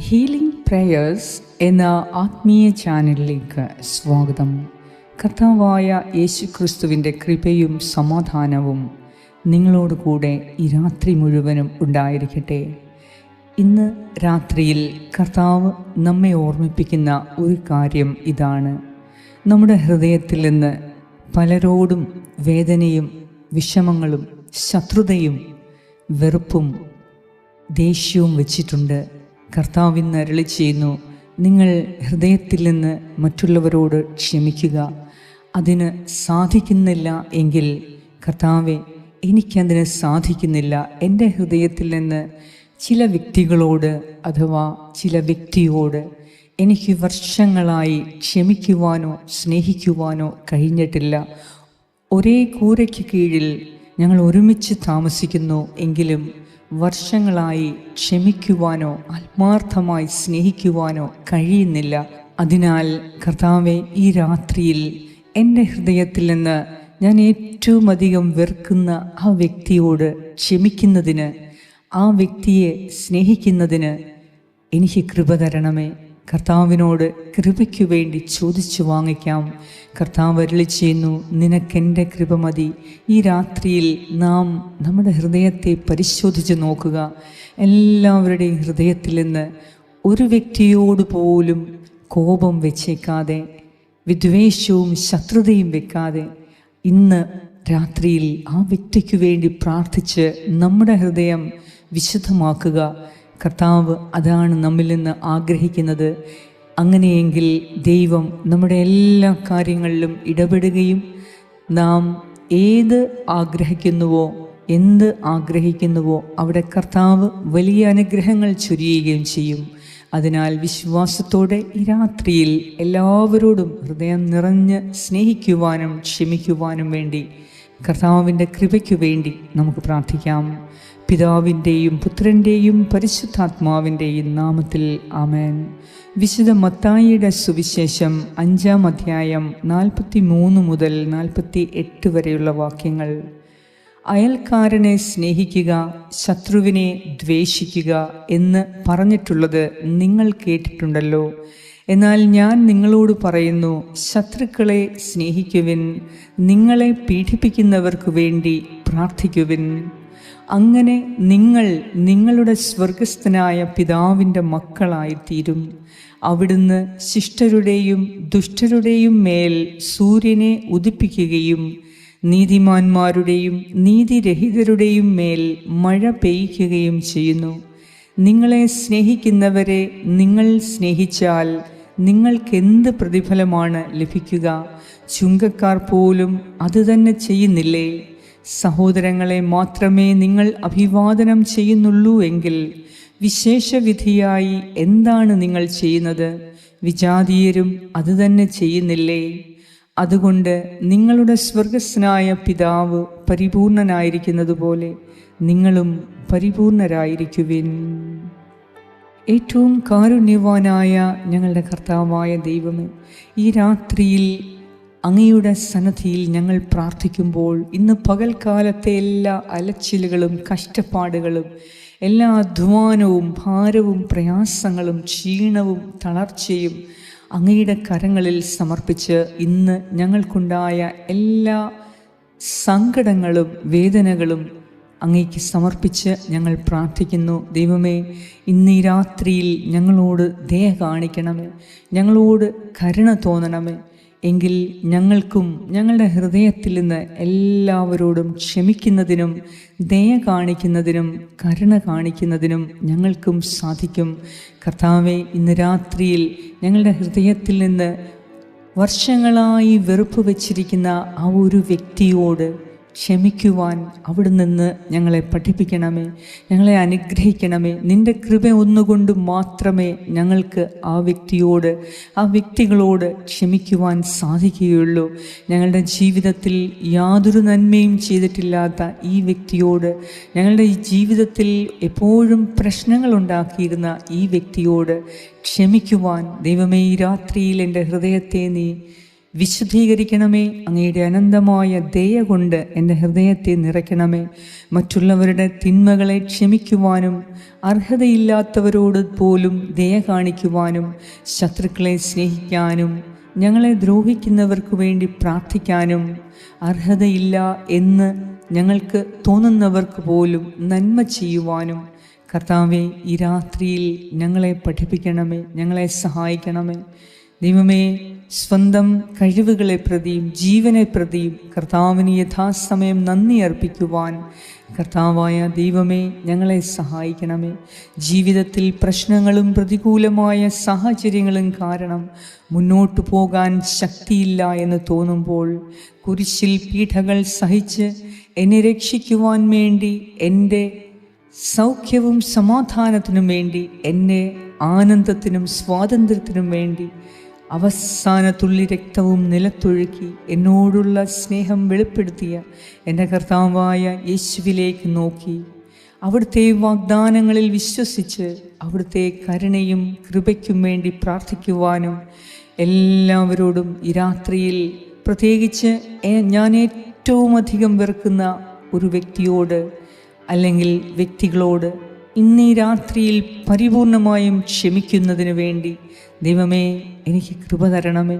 Healing prayers എന്ന ആത്മീയ ചാനലിലേക്ക് സ്വാഗതം. കർത്താവായ യേശു ക്രിസ്തുവിന്റെ കൃപയും സമാധാനവും നിങ്ങളോട് കൂടെ ഈ രാത്രി മുഴുവനും ഉണ്ടായിരിക്കട്ടെ. ഇന്ന് രാത്രിയിൽ കർത്താവ് നമ്മെ ഓർമ്മിപ്പിക്കുന്ന ഒരു കാര്യം ഇതാണ്. നമ്മുടെ ഹൃദയത്തിൽ നിന്ന് പലരോടും വേദനയും വിഷമങ്ങളും ശത്രുതയും വെറുപ്പും ദേഷ്യവും വെച്ചിട്ടുണ്ട്. കർത്താവിന്ന് അരളി ചെയ്യുന്നു നിങ്ങൾ ഹൃദയത്തിൽ നിന്ന് മറ്റുള്ളവരോട് ക്ഷമിക്കുക. അതിന് സാധിക്കുന്നില്ല എങ്കിൽ കർത്താവെ എനിക്കതിന് സാധിക്കുന്നില്ല. എന്റെ ഹൃദയത്തിൽ നിന്ന് ചില വ്യക്തികളോട് അഥവാ ചില വ്യക്തിയോട് എനിക്ക് വർഷങ്ങളായി ക്ഷമിക്കുവാനോ സ്നേഹിക്കുവാനോ കഴിഞ്ഞിട്ടില്ല. ഒരേ കൂരയ്ക്ക് കീഴിൽ ഞങ്ങൾ ഒരുമിച്ച് താമസിക്കുന്നു എങ്കിലും വർഷങ്ങളായി ക്ഷമിക്കുവാനോ ആത്മാർത്ഥമായി സ്നേഹിക്കുവാനോ കഴിയുന്നില്ല. അതിനാൽ കർത്താവെ ഈ രാത്രിയിൽ എന്റെ ഹൃദയത്തിൽ നിന്ന് ഞാൻ ഏറ്റവും അധികം വെറുക്കുന്ന ആ വ്യക്തിയോട് ക്ഷമിക്കുന്നതിന് ആ വ്യക്തിയെ സ്നേഹിക്കുന്നതിന് എനിക്ക് കൃപ തരണമേ. കർത്താവിനോട് കൃപയ്ക്കു വേണ്ടി ചോദിച്ചു വാങ്ങിക്കാം. കർത്താവ് വരളി ചെയ്യുന്നു നിനക്കെന്റെ കൃപ മതി. ഈ രാത്രിയിൽ നാം നമ്മുടെ ഹൃദയത്തെ പരിശോധിച്ച് നോക്കുക. എല്ലാവരുടെയും ഹൃദയത്തിൽ നിന്ന് ഒരു വ്യക്തിയോട് പോലും കോപം വെച്ചേക്കാതെ വിദ്വേഷവും ശത്രുതയും വെക്കാതെ ഇന്ന് രാത്രിയിൽ ആ വ്യക്തിക്ക് വേണ്ടി പ്രാർത്ഥിച്ച് നമ്മുടെ ഹൃദയം വിശുദ്ധമാക്കുക. കർത്താവ് അതാണ് നമ്മിൽ നിന്ന് ആഗ്രഹിക്കുന്നത്. അങ്ങനെയെങ്കിൽ ദൈവം നമ്മുടെ എല്ലാ കാര്യങ്ങളിലും ഇടപെടുകയും നാം ഏത് ആഗ്രഹിക്കുന്നുവോ എന്ത് ആഗ്രഹിക്കുന്നുവോ അവിടെ കർത്താവ് വലിയ അനുഗ്രഹങ്ങൾ ചൊരിയുകയും ചെയ്യും. അതിനാൽ വിശ്വാസത്തോടെ ഈ രാത്രിയിൽ എല്ലാവരോടും ഹൃദയം നിറഞ്ഞ് സ്നേഹിക്കുവാനും ക്ഷമിക്കുവാനും വേണ്ടി കർത്താവിന്റെ കൃപയ്ക്കു വേണ്ടി നമുക്ക് പ്രാർത്ഥിക്കാം. പിതാവിന്റെയും പുത്രന്റെയും പരിശുദ്ധാത്മാവിന്റെയും നാമത്തിൽ ആമേൻ. വിശുദ്ധ മത്തായിയുടെ സുവിശേഷം അഞ്ചാം അധ്യായം നാൽപ്പത്തി മൂന്ന് മുതൽ നാൽപ്പത്തി എട്ട് വരെയുള്ള വാക്യങ്ങൾ. അയൽക്കാരനെ സ്നേഹിക്കുക ശത്രുവിനെ ദ്വേഷിക്കുക എന്ന് പറഞ്ഞിട്ടുള്ളത് നിങ്ങൾ കേട്ടിട്ടുണ്ടല്ലോ. എന്നാൽ ഞാൻ നിങ്ങളോട് പറയുന്നു ശത്രുക്കളെ സ്നേഹിക്കുവിൻ നിങ്ങളെ പീഡിപ്പിക്കുന്നവർക്ക് വേണ്ടി പ്രാർത്ഥിക്കുവിൻ. അങ്ങനെ നിങ്ങൾ നിങ്ങളുടെ സ്വർഗസ്ഥനായ പിതാവിന്റെ മക്കളായിത്തീരും. അവിടുന്ന് ശിഷ്ടരുടെയും ദുഷ്ടരുടെയും മേൽ സൂര്യനെ ഉദിപ്പിക്കുകയും നീതിമാന്മാരുടെയും നീതിരഹിതരുടെയും മേൽ മഴ പെയ്യ്ക്കുകയും ചെയ്യുന്നു. നിങ്ങളെ സ്നേഹിക്കുന്നവരെ നിങ്ങൾ സ്നേഹിച്ചാൽ നിങ്ങൾക്കെന്ത് പ്രതിഫലമാണ് ലഭിക്കുക? ചുങ്കക്കാർ പോലും അതുതന്നെ ചെയ്യുന്നില്ലേ? സഹോദരങ്ങളെ മാത്രമേ നിങ്ങൾ അഭിവാദനം ചെയ്യുന്നുള്ളൂ എങ്കിൽ വിശേഷവിധിയായി എന്താണ് നിങ്ങൾ ചെയ്യുന്നത്? വിജാതീയരും അതുതന്നെ ചെയ്യുന്നില്ലേ? അതുകൊണ്ട് നിങ്ങളുടെ സ്വർഗസ്നായ പിതാവ് പരിപൂർണനായിരിക്കുന്നതുപോലെ നിങ്ങളും പരിപൂർണരായിരിക്കുവിൻ. ഏറ്റവും കാരുണ്യവാനായ ഞങ്ങളുടെ കർത്താവായ ദൈവമേ ഈ രാത്രിയിൽ അങ്ങയുടെ സന്നദ്ധിയിൽ ഞങ്ങൾ പ്രാർത്ഥിക്കുമ്പോൾ ഇന്ന് പകൽക്കാലത്തെ എല്ലാ അലച്ചിലുകളും കഷ്ടപ്പാടുകളും എല്ലാ അധ്വാനവും ഭാരവും പ്രയാസങ്ങളും ക്ഷീണവും തളർച്ചയും അങ്ങയുടെ കരങ്ങളിൽ സമർപ്പിച്ച് ഇന്ന് ഞങ്ങൾക്കുണ്ടായ എല്ലാ സങ്കടങ്ങളും വേദനകളും അങ്ങേക്ക് സമർപ്പിച്ച് ഞങ്ങൾ പ്രാർത്ഥിക്കുന്നു. ദൈവമേ ഇന്ന് ഈ രാത്രിയിൽ ഞങ്ങളോട് ദയ കാണിക്കണമേ. ഞങ്ങളോട് കരുണ തോന്നണമേ. എങ്കിൽ ഞങ്ങൾക്കും ഞങ്ങളുടെ ഹൃദയത്തിൽ നിന്ന് എല്ലാവരോടും ക്ഷമിക്കുന്നതിനും ദയ കാണിക്കുന്നതിനും കരുണ കാണിക്കുന്നതിനും ഞങ്ങൾക്കും സാധിക്കും. കർത്താവെ ഇന്ന് രാത്രിയിൽ ഞങ്ങളുടെ ഹൃദയത്തിൽ നിന്ന് വർഷങ്ങളായി വെറുപ്പ് വച്ചിരിക്കുന്ന ആ ഒരു വ്യക്തിയോട് ക്ഷമിക്കുവാൻ അവിടെ നിന്ന് ഞങ്ങളെ പഠിപ്പിക്കണമേ ഞങ്ങളെ അനുഗ്രഹിക്കണമേ. നിന്റെ കൃപ ഒന്നുകൊണ്ട് മാത്രമേ ഞങ്ങൾക്ക് ആ വ്യക്തിയോട് ആ വ്യക്തികളോട് ക്ഷമിക്കുവാൻ സാധിക്കുകയുള്ളൂ. ഞങ്ങളുടെ ജീവിതത്തിൽ യാതൊരു നന്മയും ചെയ്തിട്ടില്ലാത്ത ഈ വ്യക്തിയോട് ഞങ്ങളുടെ ഈ ജീവിതത്തിൽ എപ്പോഴും പ്രശ്നങ്ങളുണ്ടാക്കിയിരുന്ന ഈ വ്യക്തിയോട് ക്ഷമിക്കുവാൻ ദൈവമേ ഈ രാത്രിയിൽ എന്റെ ഹൃദയത്തെ നീ വിശുദ്ധീകരിക്കണമേ. അങ്ങയുടെ അനന്തമായ ദയ കൊണ്ട് എന്റെ ഹൃദയത്തെ നിറയ്ക്കണമേ. മറ്റുള്ളവരുടെ തിന്മകളെ ക്ഷമിക്കുവാനും അർഹതയില്ലാത്തവരോട് പോലും ദയ കാണിക്കുവാനും ശത്രുക്കളെ സ്നേഹിക്കാനും ഞങ്ങളെ ദ്രോഹിക്കുന്നവർക്ക് വേണ്ടി പ്രാർത്ഥിക്കാനും അർഹതയില്ല എന്ന് ഞങ്ങൾക്ക് തോന്നുന്നവർക്ക് പോലും നന്മ ചെയ്യുവാനും കർത്താവെ ഈ രാത്രിയിൽ ഞങ്ങളെ പഠിപ്പിക്കണമേ ഞങ്ങളെ സഹായിക്കണമേ. ദൈവമേ സ്വന്തം കഴിവുകളെ പ്രതിയും ജീവനെ പ്രതിയും കർത്താവിന് യഥാസമയം നന്ദി അർപ്പിക്കുവാൻ കർത്താവായ ദൈവമേ ഞങ്ങളെ സഹായിക്കണമേ. ജീവിതത്തിൽ പ്രശ്നങ്ങളും പ്രതികൂലമായ സാഹചര്യങ്ങളും കാരണം മുന്നോട്ടു പോകാൻ ശക്തിയില്ല എന്ന് തോന്നുമ്പോൾ കുരിശിൽ പീഠകൾ സഹിച്ച് എന്നെ രക്ഷിക്കുവാൻ വേണ്ടി എന്റെ സൗഖ്യവും സമാധാനത്തിനും വേണ്ടി എന്നെ ആനന്ദത്തിനും സ്വാതന്ത്ര്യത്തിനും വേണ്ടി അവസാന തുള്ളി രക്തവും നിലത്തൊഴുക്കി എന്നോടുള്ള സ്നേഹം വെളിപ്പെടുത്തിയ എന്റെ കർത്താവായ യേശുവിലേക്ക് നോക്കി. അവിടുത്തെ വാഗ്ദാനങ്ങളിൽ വിശ്വസിച്ച് അവിടുത്തെ കരുണയും കൃപയ്ക്കും വേണ്ടി പ്രാർത്ഥിക്കുവാനും എല്ലാവരോടും ഈ രാത്രിയിൽ പ്രത്യേകിച്ച് ഞാൻ ഏറ്റവും അധികം വെറുക്കുന്ന ഒരു വ്യക്തിയോട് അല്ലെങ്കിൽ വ്യക്തികളോട് ഇന്ന് രാത്രിയിൽ പരിപൂർണമായും ക്ഷമിക്കുന്നതിന് വേണ്ടി ദൈവമേ എനിക്ക് കൃപ തരണമേ.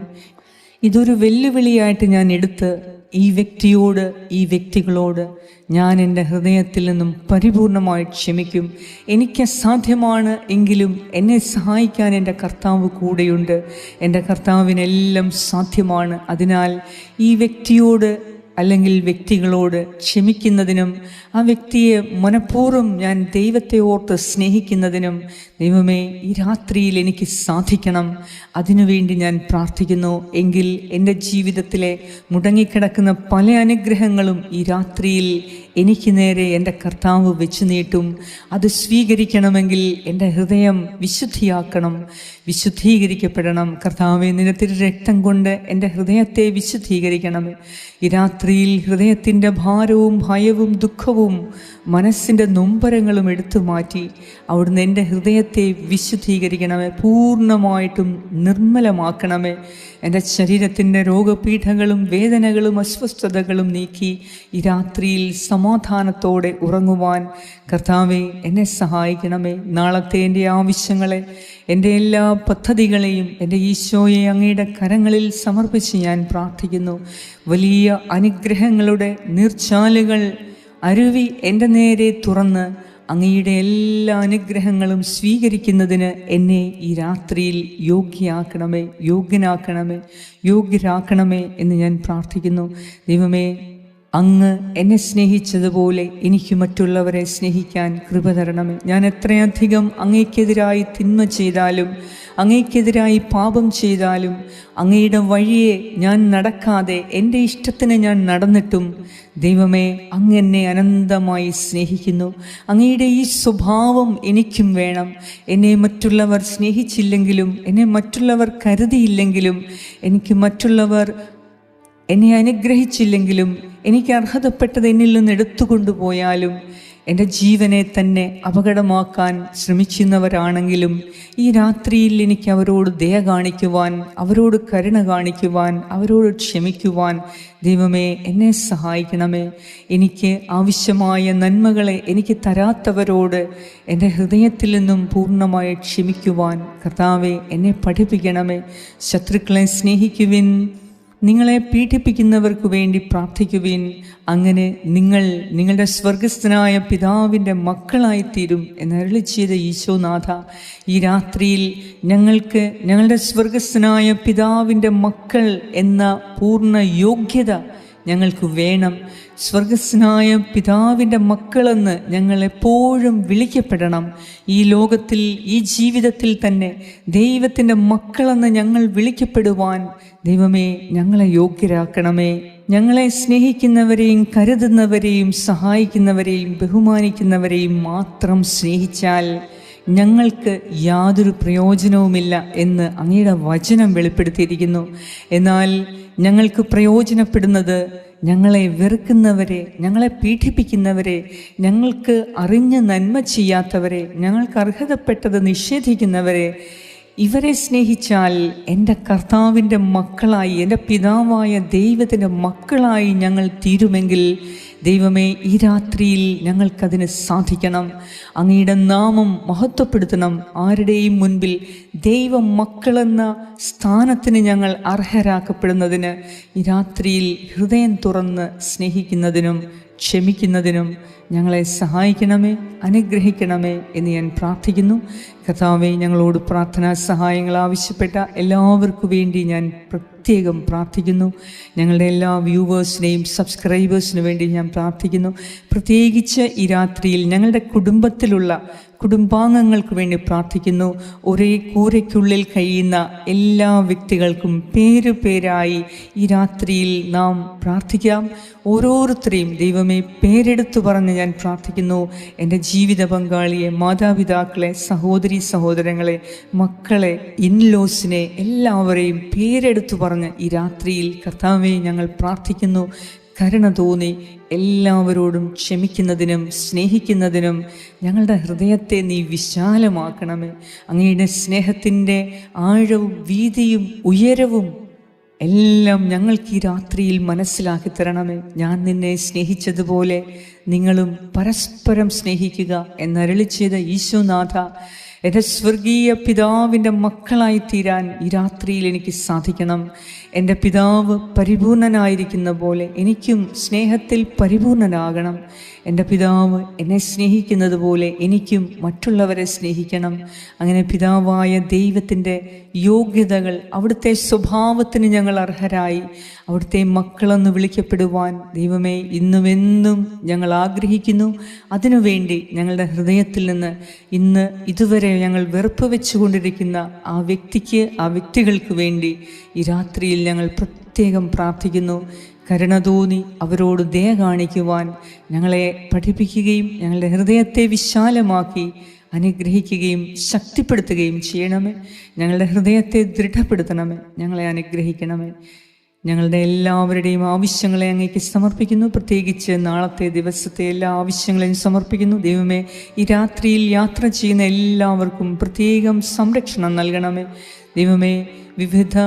ഇതൊരു വെല്ലുവിളിയായിട്ട് ഞാൻ എടുത്ത് ഈ വ്യക്തിയോട് ഈ വ്യക്തികളോട് ഞാൻ എന്റെ ഹൃദയത്തിൽ നിന്നും പരിപൂർണമായി ക്ഷമിക്കും. എനിക്ക് സാധ്യമാണ് എങ്കിലും എന്നെ സഹായിക്കാൻ എന്റെ കർത്താവ് കൂടെയുണ്ട്. എന്റെ കർത്താവിനെല്ലാം സാധ്യമാണ്. അതിനാൽ ഈ വ്യക്തിയോട് അല്ലെങ്കിൽ വ്യക്തികളോട് ക്ഷമിക്കുന്നതിനും ആ വ്യക്തിയെ മനഃപൂർവം ഞാൻ ദൈവത്തെ ഓർത്ത് സ്നേഹിക്കുന്നതിനും ദൈവമേ ഈ രാത്രിയിൽ എനിക്ക് സാധിക്കണം. അതിനുവേണ്ടി ഞാൻ പ്രാർത്ഥിക്കുന്നു. എങ്കിൽ എന്റെ ജീവിതത്തിലെ മുടങ്ങിക്കിടക്കുന്ന പല അനുഗ്രഹങ്ങളും ഈ രാത്രിയിൽ എനിക്ക് നേരെ എന്റെ കർത്താവ് വെച്ചു നീട്ടും. അത് സ്വീകരിക്കണമെങ്കിൽ എന്റെ ഹൃദയം വിശുദ്ധിയാക്കണം. വിശുദ്ധീകരിക്കപ്പെടണം. കർത്താവെ നിരത്തിൽ രക്തം കൊണ്ട് എന്റെ ഹൃദയത്തെ വിശുദ്ധീകരിക്കണം. ഈ രാത്രിയിൽ ഹൃദയത്തിന്റെ ഭാരവും ഭയവും ദുഃഖവും മനസ്സിന്റെ നൊമ്പരങ്ങളും എടുത്തു മാറ്റി അവിടുന്ന് എന്റെ ഹൃദയത്തെ വിശുദ്ധീകരിക്കണമേ പൂർണമായിട്ടും നിർമ്മലമാക്കണമേ. എന്റെ ശരീരത്തിന്റെ രോഗപീഠങ്ങളും വേദനകളും അസ്വസ്ഥതകളും നീക്കി ഈ രാത്രിയിൽ സമാധാനത്തോടെ ഉറങ്ങുവാൻ കർത്താവെ എന്നെ സഹായിക്കണമേ. നാളത്തെ എന്റെ ആവശ്യങ്ങളെ എന്റെ എല്ലാ പദ്ധതികളെയും എന്റെ ഈശോയെ അങ്ങയുടെ കരങ്ങളിൽ സമർപ്പിച്ച് ഞാൻ പ്രാർത്ഥിക്കുന്നു. വലിയ അനുഗ്രഹങ്ങളുടെ നീർച്ചാലുകൾ അരുവി എന്റെ നേരെ തുറന്ന് അങ്ങയുടെ എല്ലാ അനുഗ്രഹങ്ങളും സ്വീകരിക്കുന്നതിന് എന്നെ ഈ രാത്രിയിൽ യോഗ്യയാക്കണമേ യോഗ്യനാക്കണമേ യോഗ്യരാക്കണമേ എന്ന് ഞാൻ പ്രാർത്ഥിക്കുന്നു. ദൈവമേ അങ്ങ് എന്നെ സ്നേഹിച്ചതുപോലെ എനിക്ക് മറ്റുള്ളവരെ സ്നേഹിക്കാൻ കൃപ തരണമേ. ഞാൻ എത്രയധികം അങ്ങേക്കെതിരായി തിന്മ ചെയ്താലും അങ്ങേക്കെതിരായി പാപം ചെയ്താലും അങ്ങയുടെ വഴിയെ ഞാൻ നടക്കാതെ എന്റെ ഇഷ്ടത്തിന് ഞാൻ നടന്നിട്ടും ദൈവമേ അങ്ങ് എന്നെ അനന്തമായി സ്നേഹിക്കുന്നു. അങ്ങയുടെ ഈ സ്വഭാവം എനിക്കും വേണം. എന്നെ മറ്റുള്ളവർ സ്നേഹിച്ചില്ലെങ്കിലും എന്നെ മറ്റുള്ളവർ കരുതിയില്ലെങ്കിലും എനിക്ക് മറ്റുള്ളവർ എന്നെ അനുഗ്രഹിച്ചില്ലെങ്കിലും എനിക്ക് അർഹതപ്പെട്ടത് എന്നിൽ നിന്ന് എടുത്തുകൊണ്ടുപോയാലും എന്റെ ജീവനെ തന്നെ അപകടമാക്കാൻ ശ്രമിക്കുന്നവരാണെങ്കിലും ഈ രാത്രിയിൽ എനിക്ക് അവരോട് ദയ കാണിക്കുവാൻ അവരോട് കരുണ കാണിക്കുവാൻ അവരോട് ക്ഷമിക്കുവാൻ ദൈവമേ എന്നെ സഹായിക്കണമേ. എനിക്ക് ആവശ്യമായ നന്മകളെ എനിക്ക് തരാത്തവരോട് എന്റെ ഹൃദയത്തിൽ നിന്നും പൂർണമായി ക്ഷമിക്കുവാൻ കർത്താവെ എന്നെ പഠിപ്പിക്കണമേ. ശത്രുക്കളെ സ്നേഹിക്കുവിൻ. നിങ്ങളെ പീഡിപ്പിക്കുന്നവർക്ക് വേണ്ടി പ്രാർത്ഥിക്കുവിൻ. അങ്ങനെ നിങ്ങൾ നിങ്ങളുടെ സ്വർഗസ്ഥനായ പിതാവിന്റെ മക്കളായിത്തീരും എന്നരളി ചെയ്ത ഈശോനാഥ ഈ രാത്രിയിൽ ഞങ്ങൾക്ക് ഞങ്ങളുടെ സ്വർഗസ്ഥനായ പിതാവിന്റെ മക്കൾ എന്ന പൂർണ യോഗ്യത ഞങ്ങൾക്ക് വേണം. സ്വർഗസ്നായ പിതാവിന്റെ മക്കളെന്ന് ഞങ്ങൾ എപ്പോഴും വിളിക്കപ്പെടണം. ഈ ലോകത്തിൽ ഈ ജീവിതത്തിൽ തന്നെ ദൈവത്തിന്റെ മക്കളെന്ന് ഞങ്ങൾ വിളിക്കപ്പെടുവാൻ ദൈവമേ ഞങ്ങളെ യോഗ്യരാക്കണമേ. ഞങ്ങളെ സ്നേഹിക്കുന്നവരെയും കരുതുന്നവരെയും സഹായിക്കുന്നവരെയും ബഹുമാനിക്കുന്നവരെയും മാത്രം സ്നേഹിച്ചാൽ ഞങ്ങൾക്ക് യാതൊരു പ്രയോജനവുമില്ല എന്ന് അങ്ങയുടെ വചനം വെളിപ്പെടുത്തിയിരിക്കുന്നു. എന്നാൽ ഞങ്ങൾക്ക് പ്രയോജനപ്പെടുന്നത് ഞങ്ങളെ വെറുക്കുന്നവരെ ഞങ്ങളെ പീഡിപ്പിക്കുന്നവരെ ഞങ്ങൾക്ക് അറിഞ്ഞ് നന്മ ചെയ്യാത്തവരെ ഞങ്ങൾക്ക് അർഹതപ്പെട്ടത് നിഷേധിക്കുന്നവരെ ഇവരെ സ്നേഹിച്ചാൽ എന്റെ കർത്താവിന്റെ മക്കളായി എന്റെ പിതാവായ ദൈവത്തിന്റെ മക്കളായി ഞങ്ങൾ തീരുമെങ്കിൽ ദൈവമേ ഈ രാത്രിയിൽ ഞങ്ങൾക്കതിന് സാധിക്കണം. അങ്ങയുടെ നാമം മഹത്വപ്പെടുത്തണം. ആരുടെയും മുൻപിൽ ദൈവ മക്കളെന്ന സ്ഥാനത്തിന് ഞങ്ങൾ അർഹരാക്കപ്പെടുന്നതിന് ഈ രാത്രിയിൽ ഹൃദയം തുറന്ന് സ്നേഹിക്കുന്നതിനും ക്ഷമിക്കുന്നതിനും ഞങ്ങളെ സഹായിക്കണമേ അനുഗ്രഹിക്കണമേ എന്ന് ഞാൻ പ്രാർത്ഥിക്കുന്നു. കഥാവെ ഞങ്ങളോട് പ്രാർത്ഥനാ സഹായങ്ങൾ ആവശ്യപ്പെട്ട എല്ലാവർക്കു വേണ്ടി ഞാൻ പ്രത്യേകം പ്രാർത്ഥിക്കുന്നു. ഞങ്ങളുടെ എല്ലാ വ്യൂവേഴ്സിനെയും സബ്സ്ക്രൈബേഴ്സിനു വേണ്ടി ഞാൻ പ്രാർത്ഥിക്കുന്നു. പ്രത്യേകിച്ച് ഈ രാത്രിയിൽ ഞങ്ങളുടെ കുടുംബത്തിലുള്ള കുടുംബാംഗങ്ങൾക്ക് വേണ്ടി പ്രാർത്ഥിക്കുന്നു. ഒരേ കൂരയ്ക്കുള്ളിൽ കഴിയുന്ന എല്ലാ വ്യക്തികൾക്കും പേരു പേരായി ഈ രാത്രിയിൽ നാം പ്രാർത്ഥിക്കാം. ഓരോരുത്തരെയും ദൈവമേ പേരെടുത്തു പറഞ്ഞ് ഞാൻ പ്രാർത്ഥിക്കുന്നു. എന്റെ ജീവിത പങ്കാളിയെ മാതാപിതാക്കളെ സഹോദരി സഹോദരങ്ങളെ മക്കളെ ഇൻലോസിനെ എല്ലാവരെയും പേരെടുത്തു പറഞ്ഞ് ഈ രാത്രിയിൽ കർത്താവെ ഞങ്ങൾ പ്രാർത്ഥിക്കുന്നു. കരുണ തോന്നി എല്ലാവരോടും ക്ഷമിക്കുന്നതിനും സ്നേഹിക്കുന്നതിനും ഞങ്ങളുടെ ഹൃദയത്തെ നീ വിശാലമാക്കണമേ. അങ്ങയുടെ സ്നേഹത്തിന്റെ ആഴവും വീതിയും ഉയരവും എല്ലാം ഞങ്ങൾക്ക് ഈ രാത്രിയിൽ മനസ്സിലാക്കി തരണമേ. ഞാൻ നിന്നെ സ്നേഹിച്ചതുപോലെ നിങ്ങളും പരസ്പരം സ്നേഹിക്കുക എന്നരളി ചെയ്ത ഈശോനാഥ എന്റെ സ്വർഗീയ പിതാവിന്റെ മക്കളായി തീരാൻ ഈ രാത്രിയിൽ എനിക്ക് സാധിക്കണം. എന്റെ പിതാവ് പരിപൂർണനായിരിക്കുന്ന പോലെ എനിക്കും സ്നേഹത്തിൽ പരിപൂർണനാകണം. എന്റെ പിതാവ് എന്നെ സ്നേഹിക്കുന്നത് പോലെ എനിക്കും മറ്റുള്ളവരെ സ്നേഹിക്കണം. അങ്ങനെ പിതാവായ ദൈവത്തിന്റെ യോഗ്യതകൾ അവിടുത്തെ സ്വഭാവത്തിന് ഞങ്ങൾ അർഹരായി. അവിടുത്തെ മക്കളെന്ന് വിളിക്കപ്പെടുവാൻ ദൈവമേ ഇന്നുമെന്നും ഞങ്ങൾ ആഗ്രഹിക്കുന്നു. അതിനുവേണ്ടി ഞങ്ങളുടെ ഹൃദയത്തിൽ നിന്ന് ഇന്ന് ഇതുവരെ ഞങ്ങൾ വെറുപ്പ് വെച്ചുകൊണ്ടിരിക്കുന്ന ആ വ്യക്തിക്ക് ആ വ്യക്തികൾക്ക് വേണ്ടി ഈ രാത്രിയിൽ ഞങ്ങൾ പ്രത്യേകം പ്രാർത്ഥിക്കുന്നു. കരുണ തോന്നി അവരോട് ദയ കാണിക്കുവാൻ ഞങ്ങളെ പഠിപ്പിക്കുകയും ഞങ്ങളുടെ ഹൃദയത്തെ വിശാലമാക്കി അനുഗ്രഹിക്കുകയും ശക്തിപ്പെടുത്തുകയും ചെയ്യണമേ. ഞങ്ങളുടെ ഹൃദയത്തെ ദൃഢപ്പെടുത്തണമേ. ഞങ്ങളെ അനുഗ്രഹിക്കണമേ. ഞങ്ങളുടെ എല്ലാവരുടെയും ആവശ്യങ്ങളെ അങ്ങേക്ക് സമർപ്പിക്കുന്നു. പ്രത്യേകിച്ച് നാളത്തെ ദിവസത്തെ എല്ലാ ആവശ്യങ്ങളെയും സമർപ്പിക്കുന്നു. ദൈവമേ ഈ രാത്രിയിൽ യാത്ര ചെയ്യുന്ന എല്ലാവർക്കും പ്രത്യേകം സംരക്ഷണം നൽകണമേ. ദൈവമേ വിവിധ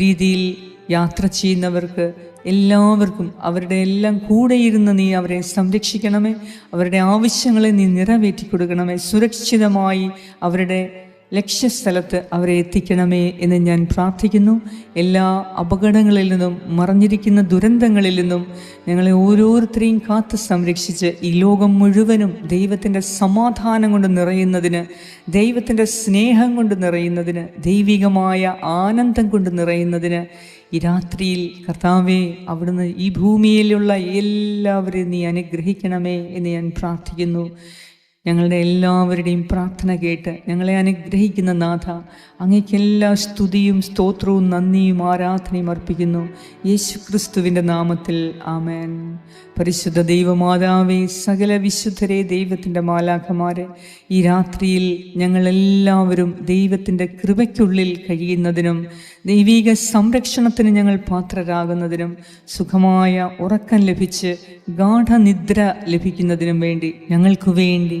രീതിയിൽ യാത്ര ചെയ്യുന്നവർക്ക് എല്ലാവർക്കും അവരുടെ എല്ലാം കൂടെ ഇരുന്ന് നീ അവരെ സംരക്ഷിക്കണമേ. അവരുടെ ആവശ്യങ്ങളെ നീ നിറവേറ്റി കൊടുക്കണമേ. സുരക്ഷിതമായി അവരുടെ ലക്ഷ്യസ്ഥലത്ത് അവരെ എത്തിക്കണമേ എന്ന് ഞാൻ പ്രാർത്ഥിക്കുന്നു. എല്ലാ അപകടങ്ങളിൽ നിന്നും മറഞ്ഞിരിക്കുന്ന ദുരന്തങ്ങളിൽ നിന്നും ഞങ്ങളെ ഓരോരുത്തരെയും കാത്ത് സംരക്ഷിച്ച് ഈ ലോകം മുഴുവനും ദൈവത്തിന്റെ സമാധാനം കൊണ്ട് നിറയുന്നതിന് ദൈവത്തിന്റെ സ്നേഹം കൊണ്ട് നിറയുന്നതിന് ദൈവികമായ ആനന്ദം കൊണ്ട് നിറയുന്നതിന് ഈ രാത്രിയിൽ കർത്താവെ അവിടുന്ന് ഈ ഭൂമിയിലുള്ള എല്ലാവരെയും നീ അനുഗ്രഹിക്കണമേ എന്ന് ഞാൻ പ്രാർത്ഥിക്കുന്നു. ഞങ്ങളുടെ എല്ലാവരുടെയും പ്രാർത്ഥന കേട്ട് ഞങ്ങളെ അനുഗ്രഹിക്കുന്ന നാഥ അങ്ങേക്ക് എല്ലാ സ്തുതിയും സ്തോത്രവും നന്ദിയും ആരാധനയും അർപ്പിക്കുന്നു. യേശു ക്രിസ്തുവിന്റെ നാമത്തിൽ ആമേൻ. പരിശുദ്ധ ദൈവമാതാവേ സകല വിശുദ്ധരെ ദൈവത്തിന്റെ മാലാഖമാരെ ഈ രാത്രിയിൽ ഞങ്ങളെല്ലാവരും ദൈവത്തിന്റെ കൃപയ്ക്കുള്ളിൽ കഴിയുന്നതിനും ദൈവിക സംരക്ഷണത്തിന് ഞങ്ങൾ പാത്രരാകുന്നതിനും സുഖമായ ഉറക്കം ലഭിച്ച് ഗാഠനിദ്ര ലഭിക്കുന്നതിനും വേണ്ടി ഞങ്ങൾക്ക് വേണ്ടി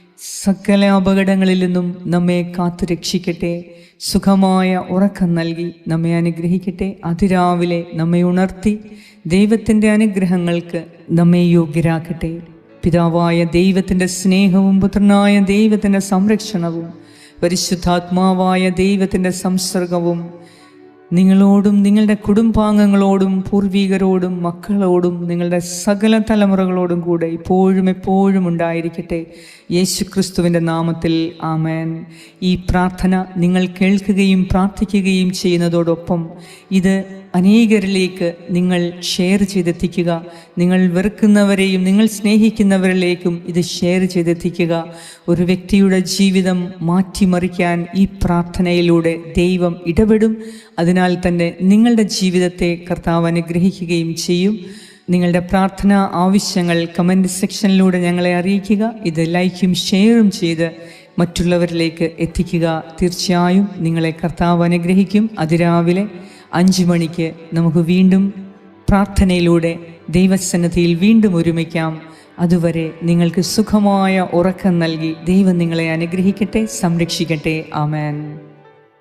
സകല അപകടങ്ങളിൽ നിന്നും നമ്മെ കാത്തു രക്ഷിക്കട്ടെ. സുഖമായ ഉറക്കം നൽകി നമ്മെ അനുഗ്രഹിക്കട്ടെ. അതിരാവിലെ നമ്മെ ഉണർത്തി ദൈവത്തിന്റെ അനുഗ്രഹങ്ങൾക്ക് നമ്മെ യോഗ്യരാക്കട്ടെ. പിതാവായ ദൈവത്തിന്റെ സ്നേഹവും പുത്രനായ ദൈവത്തിന്റെ സംരക്ഷണവും പരിശുദ്ധാത്മാവായ ദൈവത്തിന്റെ സംസർഗവും നിങ്ങളോടും നിങ്ങളുടെ കുടുംബാംഗങ്ങളോടും പൂർവികരോടും മക്കളോടും നിങ്ങളുടെ സകല തലമുറകളോടും കൂടെ ഇപ്പോഴും എപ്പോഴും ഉണ്ടായിരിക്കട്ടെ. യേശു ക്രിസ്തുവിന്റെ നാമത്തിൽ ആമേൻ. ഈ പ്രാർത്ഥന നിങ്ങൾ കേൾക്കുകയും പ്രാർത്ഥിക്കുകയും ചെയ്യുന്നതോടൊപ്പം ഇത് അനേകരിലേക്ക് നിങ്ങൾ ഷെയർ ചെയ്തെത്തിക്കുക. നിങ്ങൾ വെറുക്കുന്നവരെയും നിങ്ങൾ സ്നേഹിക്കുന്നവരിലേക്കും ഇത് ഷെയർ ചെയ്തെത്തിക്കുക. ഒരു വ്യക്തിയുടെ ജീവിതം മാറ്റിമറിക്കാൻ ഈ പ്രാർത്ഥനയിലൂടെ ദൈവം ഇടപെടും. അതിനാൽ തന്നെ നിങ്ങളുടെ ജീവിതത്തെ കർത്താവ് അനുഗ്രഹിക്കുകയും ചെയ്യും. നിങ്ങളുടെ പ്രാർത്ഥന ആവശ്യങ്ങൾ കമന്റ് സെക്ഷനിലൂടെ ഞങ്ങളെ അറിയിക്കുക. ഇത് ലൈക്കും ഷെയറും ചെയ്ത് മറ്റുള്ളവരിലേക്ക് എത്തിക്കുക. തീർച്ചയായും നിങ്ങളെ കർത്താവ് അനുഗ്രഹിക്കും. അതിരാവിലെ അഞ്ച് മണിക്ക് നമുക്ക് വീണ്ടും പ്രാർത്ഥനയിലൂടെ ദൈവസന്നദ്ധിയിൽ വീണ്ടും ഒരുമിക്കാം. അതുവരെ നിങ്ങൾക്ക് സുഖമായ ഉറക്കം നൽകി ദൈവം നിങ്ങളെ അനുഗ്രഹിക്കട്ടെ സംരക്ഷിക്കട്ടെ. ആമേൻ.